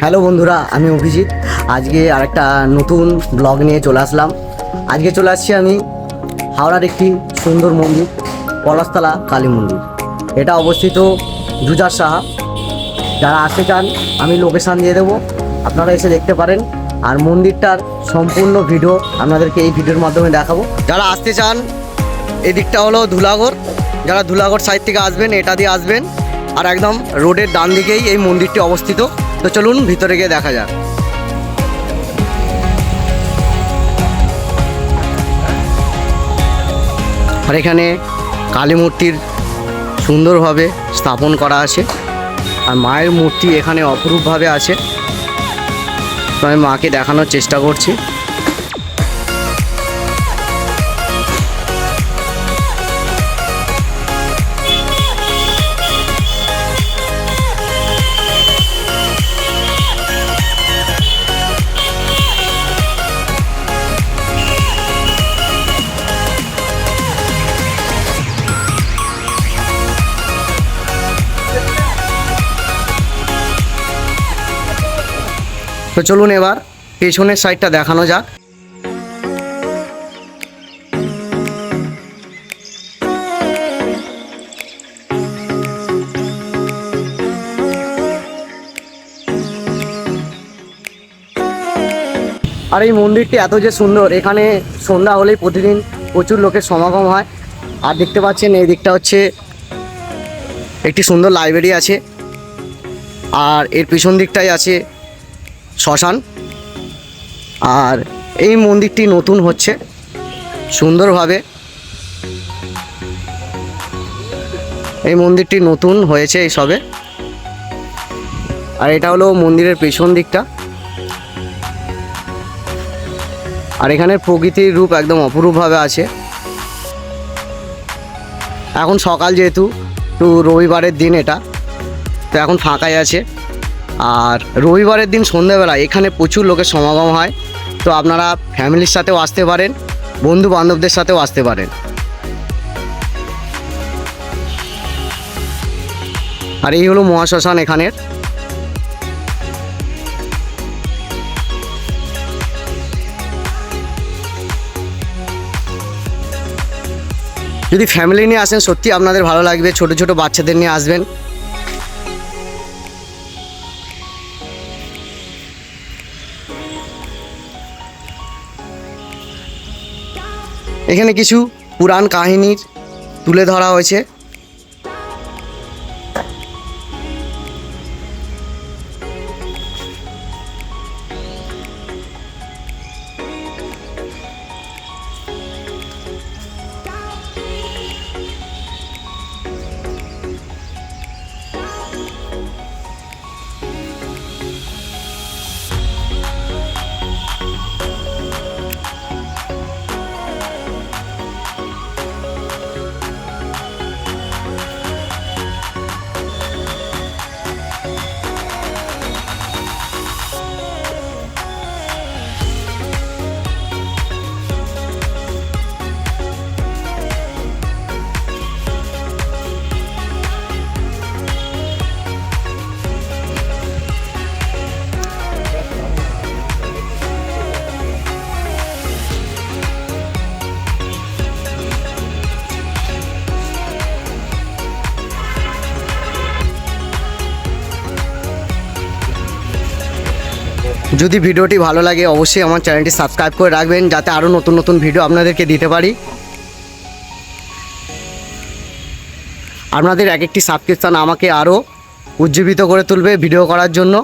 Hello বন্ধুরা, আমি অভিজিৎ। আজকে আরেকটা নতুন ব্লগ নিয়ে চলে আসলাম। আজকে চলে আসছি আমি হাওড়ার একটি সুন্দর মন্দির, পলাশতলা কালী মন্দির। এটা অবস্থিত জুজার সাহা। যারা আসতে চান, আমি লোকেশান দিয়ে দেবো। আপনারা এসে দেখতে পারেন। আর মন্দিরটার সম্পূর্ণ ভিডিও আপনাদেরকে এই ভিডিওর মাধ্যমে দেখাবো। যারা আসতে চান, এদিকটা হলো ধুলাগড় যারা ধুলাগড় সাইড থেকে আসবেন, এটা দিয়ে আসবেন। আর একদম রোডের ডান দিকেই এই মন্দিরটি অবস্থিত। তো চলুন ভিতরে গিয়ে দেখা যাক। আর এখানে কালী মূর্তির সুন্দরভাবে স্থাপন করা আছে। আর মায়ের মূর্তি এখানে অপরূপভাবে আছে। আমি মাকে দেখানোর চেষ্টা করছি। তো চলুন এবার পেছনের সাইডটা দেখানো যাক। আর এই মন্দিরটি এত যে সুন্দর, এখানে সন্ধ্যা হলেই প্রতিদিন প্রচুর লোকের সমাগম হয়। আর দেখতে পাচ্ছেন এই দিকটা হচ্ছে একটি সুন্দর লাইব্রেরি আছে। আর এর পিছন দিকটাই আছে শ্মশান। আর এই মন্দিরটি নতুন হচ্ছে, সুন্দরভাবে। এই মন্দিরটি নতুন হয়েছে এই সবে। আর এটা হলো মন্দিরের পেছন দিকটা। আর এখানে প্রকৃতির রূপ একদম অপরূপভাবে আছে। এখন সকাল যেহেতু রবিবারের দিন এটা। তো এখন ফাঁকাই আছে। আর রবিবারের দিন সন্ধ্যাবেলা এখানে প্রচুর লোকের সমাগম হয়। তো আপনারা ফ্যামিলির সাথেও আসতে পারেন বন্ধু বান্ধবদের সাথেও আসতে পারেন। আর এই হলো মহাশ্মশান এখানের। যদি ফ্যামিলি নিয়ে আসেন সত্যি আপনাদের ভালো লাগবে। ছোট ছোট বাচ্চাদের নিয়ে আসবেন। এখানে কিছু পুরাণ কাহিনীর তুলে ধরা হয়েছে। যদি ভিডিওটি ভালো লাগে, অবশ্যই আমার চ্যানেলটি সাবস্ক্রাইব করে রাখবেন, যাতে আরও নতুন নতুন ভিডিও আপনাদেরকে দিতে পারি। আপনাদের এক একটি সাবস্ক্রিপশান আমাকে আরও উজ্জীবিত করে তুলবে ভিডিও করার জন্য।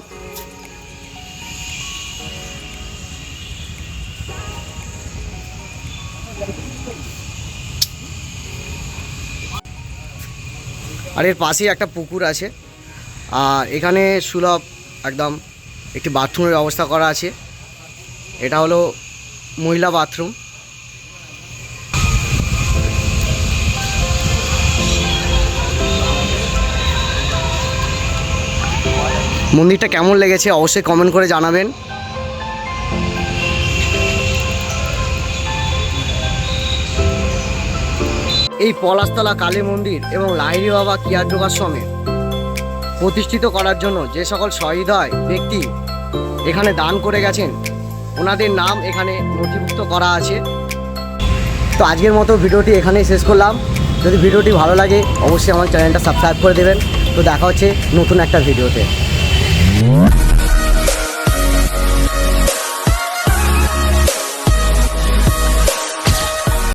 আর এর পাশেই একটা পুকুর আছে। আর এখানে সুলভ একদম একটি বাথরুমের ব্যবস্থা করা আছে। এটা হলো মহিলা বাথরুম। মন্দিরটা কেমন লেগেছে অবশ্যই কমেন্ট করে জানাবেন। এই পলাশতলা কালী মন্দির এবং লাহিড়ি বাবা কিয়ার যোগাশ্রমে প্রতিষ্ঠিত করার জন্য যে সকল সহৃদয় ব্যক্তি এখানে দান করে গেছেন, ওনাদের নাম এখানে নথিভুক্ত করা আছে। তো আজকের মতো ভিডিওটি এখানেই শেষ করলাম। যদি ভিডিওটি ভালো লাগে, অবশ্যই আমার চ্যানেলটা সাবস্ক্রাইব করে দেবেন। তো দেখা হচ্ছে নতুন একটা ভিডিওতে।